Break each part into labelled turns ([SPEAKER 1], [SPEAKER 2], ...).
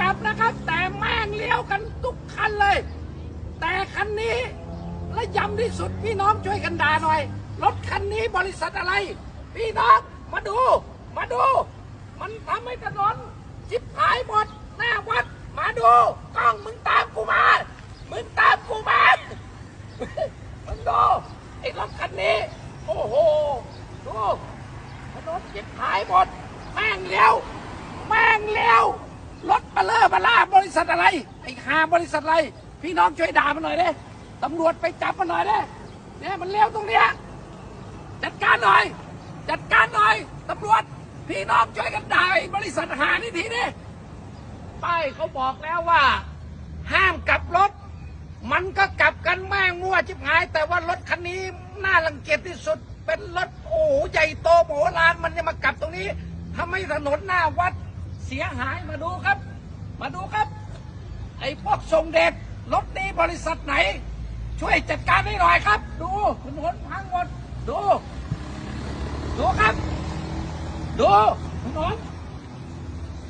[SPEAKER 1] กลับนะครับ แต่แม่งเลี้ยวกันทุกคันเลย แต่คันนี้และยำที่สุดพี่น้องช่วยกันด่าหน่อย รถคันนี้บริษัทอะไร พี่น้องมาดู มาดู มันทำให้ถนนจิบหายหมดหน้าวัด มาดูกล้องมึงตามกูมา มึงตามกูมา มึงดูไอ้รถคันนี้ โอ้โห ดูถนนจิบหายหมด แม่งเลี้ยวแม่งเลี้ยว รถมาเลอร์มาล่าบริษัทอะไรไอ้หาบริษัทอะไร พี่น้องช่วยด่ามันหน่อยเด้ตำรวจไปจับมันหน่อยเด้เนี่ยมันเลี้ยวตรงเนี้ยจัดการหน่อย จัดการหน่อยตำรวจ พี่น้องช่วยกันด่าไอ้บริษัทหานี่ทีนี่ป้ายเขาบอกแล้วว่า ห้ามกลับรถ มันก็กลับกันแม่งมั่วชิบหาย แต่ว่ารถคันนี้น่ารังเกียจที่สุด เป็นรถโอ้ใหญ่โตโหลานมันจะมากลับตรงนี้ทำให้ถนนหน้าวัด สียหายมาดูครับ มาดูครับ ไอ้พวกส่งเด็กรถนี้บริษัทไหน ช่วยจัดการให้หน่อยครับ ดูถนนพังหมดดู ดูครับ ดูถนน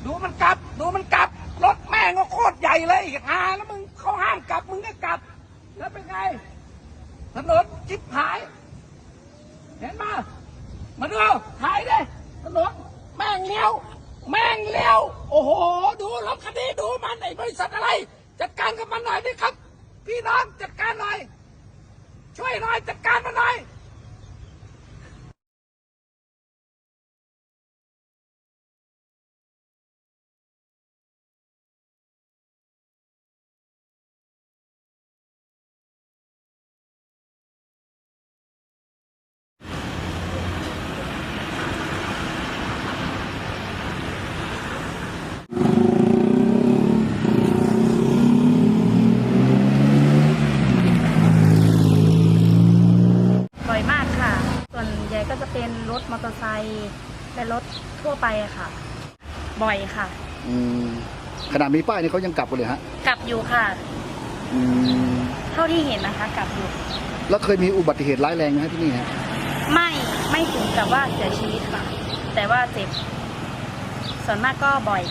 [SPEAKER 1] ดูมันกลับ ดูมันกลับ รถแม่งก็โคตรใหญ่เลยอีกหาแล้วมึงเขาห้ามกลับมึงก็กลับ แล้วเป็นไงถนนจิบหาย เห็นมา มาดูถ่ายเลยถนนแม่งเลี้ยว งเลี้ยวโอ้โห ดูรถคันนี้ดูมันไอ้บริษัทอะไร จัดการกับมันหน่อยดิครับ พี่น้องจัดการหน่อย ช่วยหน่อยจัดการมันหน่อย
[SPEAKER 2] มากค่ะ ส่วนใหญ่ก็จะเป็นรถ มอเตอร์ไซค์และรถทั่วไปอะค่ะ บ่อยค่ะ
[SPEAKER 3] อืมขนาดมีป้ายนี่เขายังกลับกันเลยฮะ
[SPEAKER 2] กลับอยู่ค่ะ
[SPEAKER 3] อืม
[SPEAKER 2] เท่าที่เห็นนะคะ กลับอยู่
[SPEAKER 3] แล้วเคยมีอุบัติเหตุร้ายแรงไหมฮะที่นี่ฮะ
[SPEAKER 2] ไม่ไม่ถึงกับว่าเสียชีวิตค่ะ แต่ว่าเจ็บส่วนมากก็บ่อย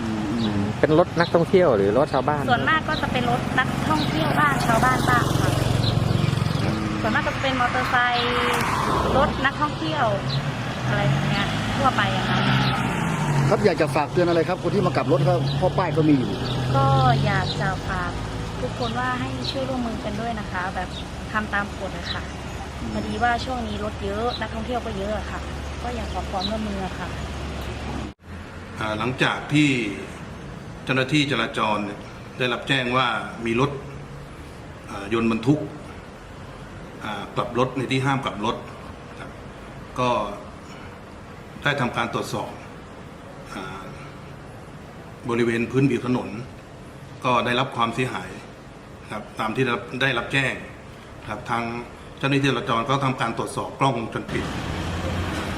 [SPEAKER 3] อืม
[SPEAKER 4] อืมเป็นรถนักท่องเที่ยวหรือรถชาวบ้าน
[SPEAKER 2] ส่วนมากก็จะเป็นรถนักท่องเที่ยวบ้างชาวบ้านบ้างค่ะ ส่วนมากก็จะเป็นมอเตอร์ไซค์ รถนักท่องเที่ยวอะไรอย่างเงี้ยทั่วไปอะค่ะ
[SPEAKER 3] ครับอยากจะฝากเตือนอะไรครับ คนที่มากลับรถเขาเพราะป้ายก็มีอยู่
[SPEAKER 2] ก็อยากจะฝากทุกคนว่าให้ช่วยร่วมมือกันด้วยนะคะ แบบทำตามกฎอะค่ะพอดีว่าช่วงนี้รถเยอะนักท่องเที่ยวก็เยอะอะค่ะ ก็อยากขอความร่วมมือค่ะ
[SPEAKER 5] อ่าหลังจากที่เจ้าหน้าที่จราจรเนี่ยได้รับแจ้งว่ามีรถอ่ายนต์บรรทุกอ่ากลับรถในที่ห้ามกลับรถครับ ก็ได้ทำการตรวจสอบบริเวณพื้นผิวถนน ก็ได้รับความเสียหายครับตามที่ได้รับได้รับแจ้งครับทางเจ้าหน้าที่จราจรก็ทำการตรวจสอบกล้องวงจรปิด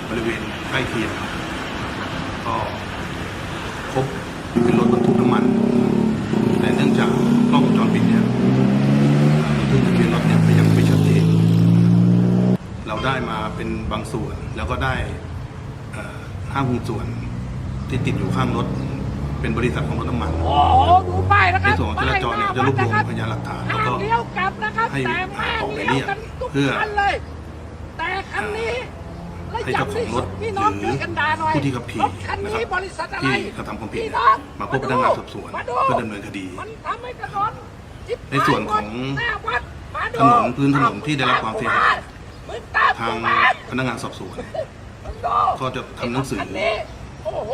[SPEAKER 5] บริเวณใกล้เคียงก็พบเป็นรถบรรทุกน้ำมัน แต่เนื่องจากกล้องวงจรปิดเนี่ยบันทึกทะเบียนรถเนี่ยยังไม่ชัดเจนเรา ได้มาเป็นบางส่วน แล้วก็ได้เอ่อห้างหุ้นส่วนที่ติดอยู่ข้างรถ เป็นบริษัทของรถน้ำมัน
[SPEAKER 1] โอ้โหดูป้ายนะค
[SPEAKER 5] ใน
[SPEAKER 1] รับ
[SPEAKER 5] ส่วนของจราจรเนี่ยจะรวบรวมพยานหลักฐานแล้ว
[SPEAKER 1] ห้าม
[SPEAKER 5] ก็
[SPEAKER 1] เลี้ยวกลับนะครับ
[SPEAKER 5] ให้
[SPEAKER 1] แต่แม่ง
[SPEAKER 5] ออกหมาย
[SPEAKER 1] เลี้
[SPEAKER 5] เรี
[SPEAKER 1] ย
[SPEAKER 5] ยวก
[SPEAKER 1] กันทุก
[SPEAKER 5] เพื่อ
[SPEAKER 1] คันเลยแต่คันนี้และ
[SPEAKER 5] ให้เจ้าของรถ
[SPEAKER 1] ย้ำที่สุดพี่น้อง
[SPEAKER 5] หรือ
[SPEAKER 1] ช่วยกันด่าหน่อย
[SPEAKER 5] ผู้ที่ขับขี่
[SPEAKER 1] รถคันนี้
[SPEAKER 5] นะครับ
[SPEAKER 1] บริษัทอะไร
[SPEAKER 5] ที่กระทำความผิด
[SPEAKER 1] พี่น้อง
[SPEAKER 5] มาพบพนักงานสอบสวน
[SPEAKER 1] มาดู
[SPEAKER 5] เพื่อดำเนินคดี
[SPEAKER 1] มันทำให้ถนนจิบหาย
[SPEAKER 5] ในส่วนของ
[SPEAKER 1] หน้าวัดมาดู
[SPEAKER 5] ถนนพื้นถนนที่ได้รับความเสียหาย
[SPEAKER 1] มึงตาม
[SPEAKER 5] ทาง
[SPEAKER 1] กูมา
[SPEAKER 5] พนักงานสอบสวน
[SPEAKER 1] มึงดู
[SPEAKER 5] ก็จะทำหนังสือ
[SPEAKER 1] คันนี้โอ้โห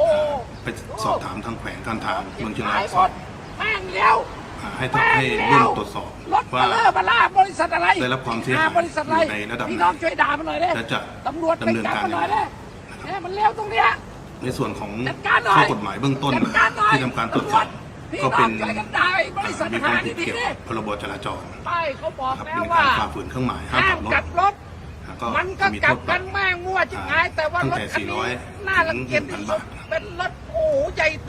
[SPEAKER 5] ไปสอบถามทางแขวงการทางเมืองเชียงราย
[SPEAKER 1] หมดแม่งเลี้ยว
[SPEAKER 5] อ่าให้ทำให้ร่วมตรวจสอบ
[SPEAKER 1] รถ
[SPEAKER 5] ว่า
[SPEAKER 1] มาเลอร์มาล่าบริษัทอะไร
[SPEAKER 5] ได้รับความเสียหาย
[SPEAKER 1] บริษัทอะไร
[SPEAKER 5] ในระดับไหน
[SPEAKER 1] พี่น้องช่วยด่ามันหน่อยเด้
[SPEAKER 5] และจะ
[SPEAKER 1] ตำรวจไป
[SPEAKER 5] ดำเนิน
[SPEAKER 1] จับ
[SPEAKER 5] การ
[SPEAKER 1] มันหน่อย
[SPEAKER 5] อย่างไร
[SPEAKER 1] เด้เนี่ยมันเลี้ยวตรงเนี้ย
[SPEAKER 5] ในส่วนของ
[SPEAKER 1] จัดการหน่อย
[SPEAKER 5] ข้อกฎหมายเบื้องต้น
[SPEAKER 1] จัดการหน่อย
[SPEAKER 5] ที่ทำการตรวจสอบ
[SPEAKER 1] พี่
[SPEAKER 5] ก็เป็น
[SPEAKER 1] น้องช่วยกันด่าไอ้บริษัท
[SPEAKER 5] มีความ
[SPEAKER 1] หา
[SPEAKER 5] ผิด
[SPEAKER 1] นี่
[SPEAKER 5] เกี่ยว
[SPEAKER 1] ดิ
[SPEAKER 5] กับพรบจราจร
[SPEAKER 1] ป้ายเขาบอก
[SPEAKER 5] ครับ
[SPEAKER 1] แล้ว
[SPEAKER 5] เป็น
[SPEAKER 1] ว่า
[SPEAKER 5] การฝ่าฝืนเครื่องหมายห้าม
[SPEAKER 1] ห้าม
[SPEAKER 5] ขับร
[SPEAKER 1] กลั
[SPEAKER 5] ถ
[SPEAKER 1] บรถ
[SPEAKER 5] แล้วก็
[SPEAKER 1] มันก็
[SPEAKER 5] มี
[SPEAKER 1] กลั
[SPEAKER 5] โท
[SPEAKER 1] บ
[SPEAKER 5] ษป
[SPEAKER 1] กั
[SPEAKER 5] รับ
[SPEAKER 1] นแม่งมั่วจิ๋หายแต่ว่ารถคันนี้
[SPEAKER 5] ตั้งแต่400
[SPEAKER 1] น่ารังเกียจที่สุด
[SPEAKER 5] ถึง1,000บาท
[SPEAKER 1] เป็นรถโอ้โหใหญ่โต